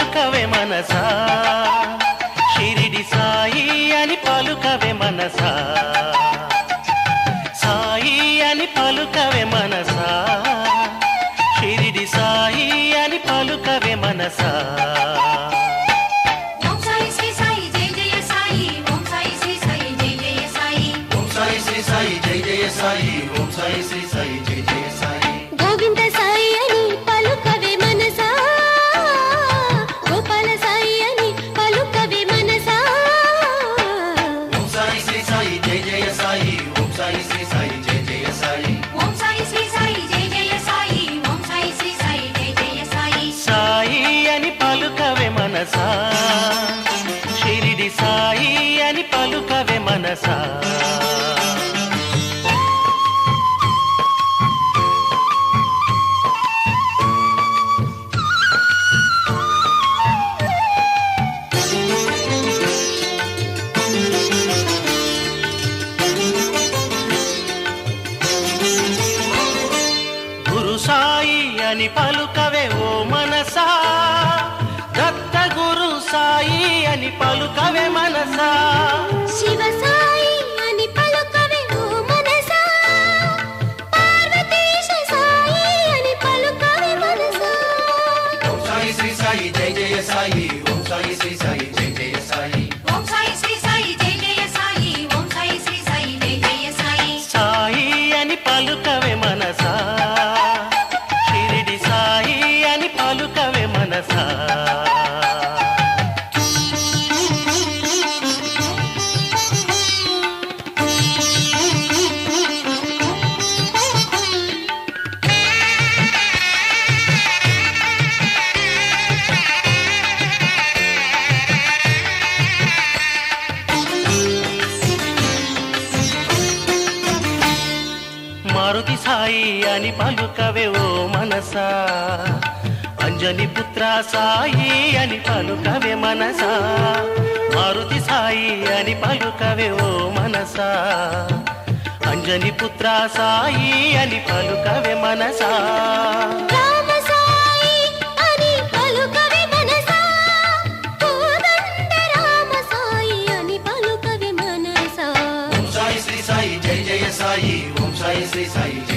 పలుకవే మనసా. షిరిడి సాయి అని పలుకవే మనసా. సాయి అని పలుకవే మనసా. షిరిడి సాయి అని పలుకవే మనసా. ఓం సాయి శ్రీ సాయి జయ జయ సాయి. ఓం సాయి శ్రీ సాయి మనసా గురు సాయి అని పలుకవే ఓ మనసా. సాయి అని పలుకవే మనసా. శివ సాయి అని పలుకవే ఓ మనసా. పార్వతీశ సాయి అని పలుకవే మనసా. ఓం సాయి శ్రీ సాయి జై జయ సాయి. ఓం సాయి శ్రీ సాయి జై జయ సాయి. ఓం సాయి శ్రీ సాయి జయ జయ సాయి. ఓం సాయి శ్రీ సాయి జయ జయ సాయి. సాయి అని పలుకవే మనసా. షిరిడి సాయి అని పలుకవే మనసా. మారుతి సాయి అని పలుకవే ఓ మనసా. అంజని పుత్ర సాయి అని పలుకవే మనసా. మారుతి సాయి అని పలుకవే ఓ మనసా. అంజని పుత్ర సాయి అని పలుకవే మనసా. ఓం సాయి శ్రీ సాయి